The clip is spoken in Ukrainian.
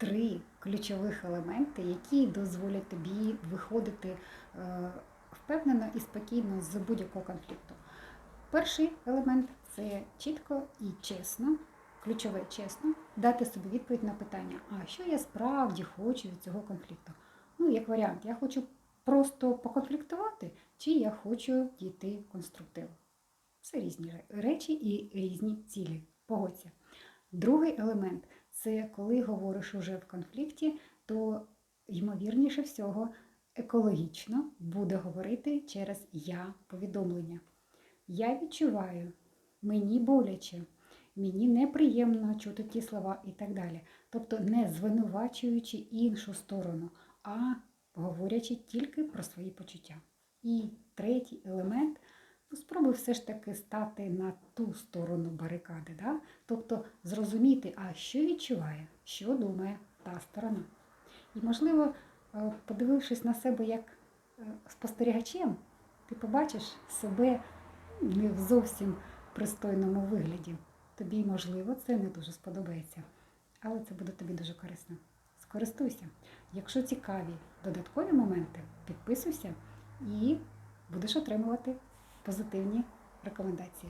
три ключових елементи, які дозволять тобі виходити е, впевнено і спокійно з будь-якого конфлікту. Перший елемент це чітко і чесно, ключове чесно, дати собі відповідь на питання, а що я справді хочу від цього конфлікту. Ну, як варіант, я хочу просто поконфліктувати, чи я хочу дійти конструктиву. Це різні речі і різні цілі. Погодься. Другий елемент це коли говориш уже в конфлікті, то ймовірніше всього екологічно буде говорити через я повідомлення. Я відчуваю, мені боляче, мені неприємно чути ті слова і так далі. Тобто не звинувачуючи іншу сторону, а говорячи тільки про свої почуття. І третій елемент ну, спробуй все ж таки стати на ту сторону барикади, да? тобто зрозуміти, а що відчуває, що думає та сторона. І, можливо, е, подивившись на себе як е, спостерігачем, ти побачиш себе не в зовсім пристойному вигляді. Тобі, можливо, це не дуже сподобається, але це буде тобі дуже корисно. Скористуйся. Якщо цікаві додаткові моменти, підписуйся і будеш отримувати позитивні рекомендації.